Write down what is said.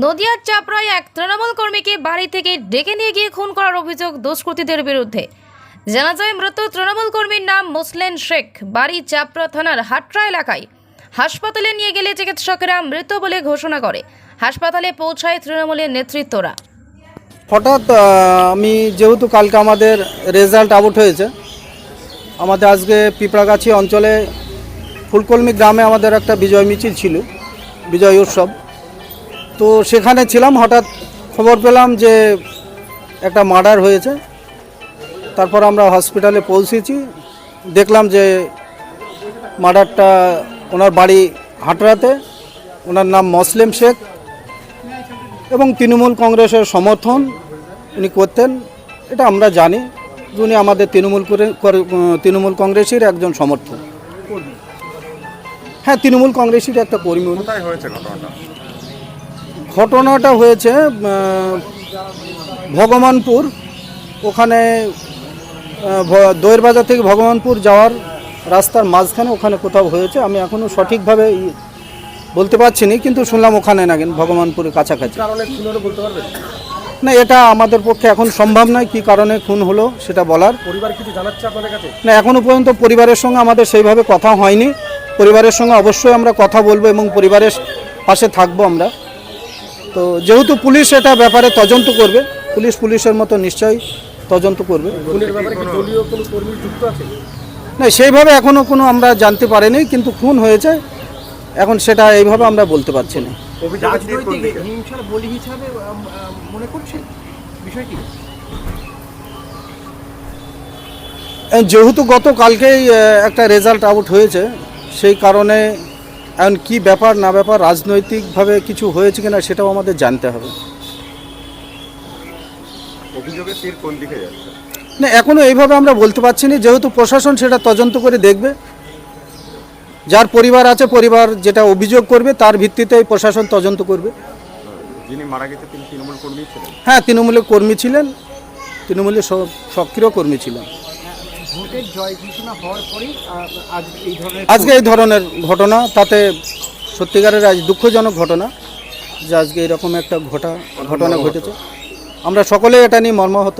নদিয়ার চাপড়ায় এক তৃণমূল কর্মীকে বাড়ি থেকে ডেকে নিয়ে গিয়ে খুন করার অভিযোগ দুষ্কৃতীদের বিরুদ্ধে। জানা যায়, মৃত তৃণমূল কর্মীর নাম মুসলেন শেখ, বাড়ি চাপড়া থানার হাটরা এলাকায়। হাসপাতালে নিয়ে গেলে চিকিৎসকেরা মৃত বলে ঘোষণা করে। হাসপাতালে পৌঁছায় তৃণমূলের নেতৃত্বরা। হঠাৎ আমি যেহেতু কালকে আমাদের রেজাল্ট আউট হয়েছে, আমাদের আজকে পিঁপড়াগাছি অঞ্চলে ফুলকলমি গ্রামে আমাদের একটা বিজয় মিছিল ছিল, বিজয় উৎসব। তো সেখানে ছিলাম, হঠাৎ খবর পেলাম যে একটা মার্ডার হয়েছে। তারপর আমরা হসপিটালে পৌঁছেছি। দেখলাম যে মার্ডারটা ওনার বাড়ি হাটরাতে। ওনার নাম মসলিম শেখ এবং তৃণমূল কংগ্রেসের সমর্থন উনি করতেন। এটা আমরা জানি উনি আমাদের তৃণমূল তৃণমূল কংগ্রেসের একজন সমর্থক। হ্যাঁ তৃণমূল কংগ্রেসের একটা কর্মী হয়েছে ঘটনাটা হয়েছে ভগবানপুর। ওখানে দইয়ের বাজার থেকে ভগবানপুর যাওয়ার রাস্তার মাঝখানে ওখানে কোথাও হয়েছে। আমি এখনও সঠিকভাবে বলতে পারছি না কিন্তু শুনলাম ওখানে না ভগবানপুরের কাছাকাছি। না এটা আমাদের পক্ষে এখন সম্ভব নয় কি কারণে খুন হলো সেটা বলার। পরিবার কিছু জানাচ্ছে আপনাদের কাছে? না এখনও পর্যন্ত পরিবারের সঙ্গে আমাদের সেইভাবে কথা হয়নি। পরিবারের সঙ্গে অবশ্যই আমরা কথা বলব এবং পরিবারের পাশে থাকব আমরা। তো যেহেতু পুলিশ এটা ব্যাপারে তদন্ত করবে পুলিশ পুলিশের মতো নিশ্চয়ই তদন্ত করবে। খুনের ব্যাপারে কি দলীয় কোনো কর্মী যুক্ত আছে? না সেইভাবে এখনও কোনো আমরা জানতে পারিনি কিন্তু খুন হয়েছে। এখন সেটা এইভাবে আমরা বলতে পারছি না। মনে যেহেতু গতকালকেই একটা রেজাল্ট আউট হয়েছে সেই কারণে এখন কি ব্যাপার না ব্যাপার রাজনৈতিকভাবে কিছু হয়েছে কিনা সেটাও আমাদের জানতে হবে। অভিযোগের তীর কোন দিকে যাচ্ছে? না এখনও এইভাবে আমরা বলতে পারছি না যেহেতু প্রশাসন সেটা তদন্ত করে দেখবে। যার পরিবার আছে পরিবার যেটা অভিযোগ করবে তার ভিত্তিতেই প্রশাসন তদন্ত করবে। যিনি মারা গেছে তিনি তৃণমূল কর্মী ছিলেন? হ্যাঁ তৃণমূলের কর্মী ছিলেন তৃণমূলের সক্রিয় কর্মী ছিলেন। ভোটের জয় ঘোষণা হওয়ার পরেই আজ এই ধরনের আজকে এই ধরনের ঘটনা তাতে সত্যিকারের আজ দুঃখজনক ঘটনা যে আজকে এরকম একটা ঘটা ঘটনা ঘটেছে। আমরা সকলে এটা নিয়ে মর্মাহত।